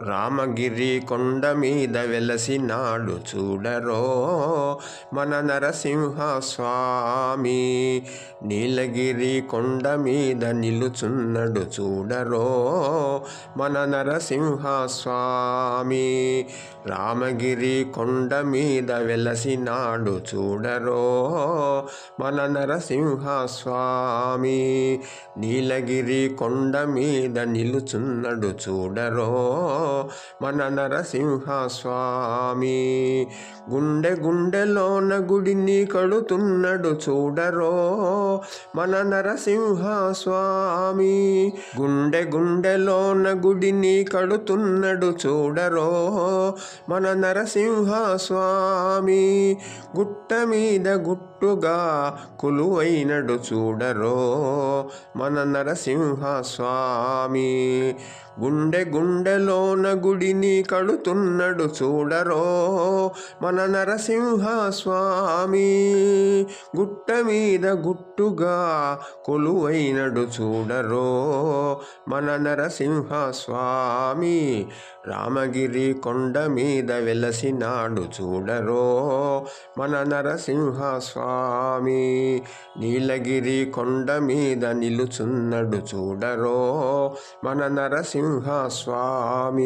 రామగిరి కొండ మీద వెలసినాడు చూడరో మన నరసింహ స్వామి నీలగిరి కొండ మీద నిలుచున్నడు చూడరో మన నరసింహ స్వామి రామగిరి కొండ మీద వెలసినాడు చూడరో మన నరసింహ స్వామి నీలగిరి కొండ మీద నిలుచున్నడు చూడరో మన నరసింహ స్వామి గుండె గుండెలోన గుడిని కడుతున్నడు చూడరో మన నరసింహ స్వామి గుండె గుండెలోన గుడిని కడుతున్నడు చూడరో మన నరసింహ స్వామి గుట్ట మీద గుట్టుగా కొలువైనడు చూడరో మన నరసింహ స్వామి గుండె గుండెలోన గుడిని కడుతున్నడు చూడరో మన నరసింహ స్వామి గుట్ట మీద గుట్టుగా కొలువైనడు చూడరో మన నరసింహ స్వామి రామగిరి కొండ మీద వెలసినాడు చూడరో మన నరసింహ స్వామి నీలగిరి కొండ మీద నిలుచున్నడు చూడరో మన నరసింహ స్వామి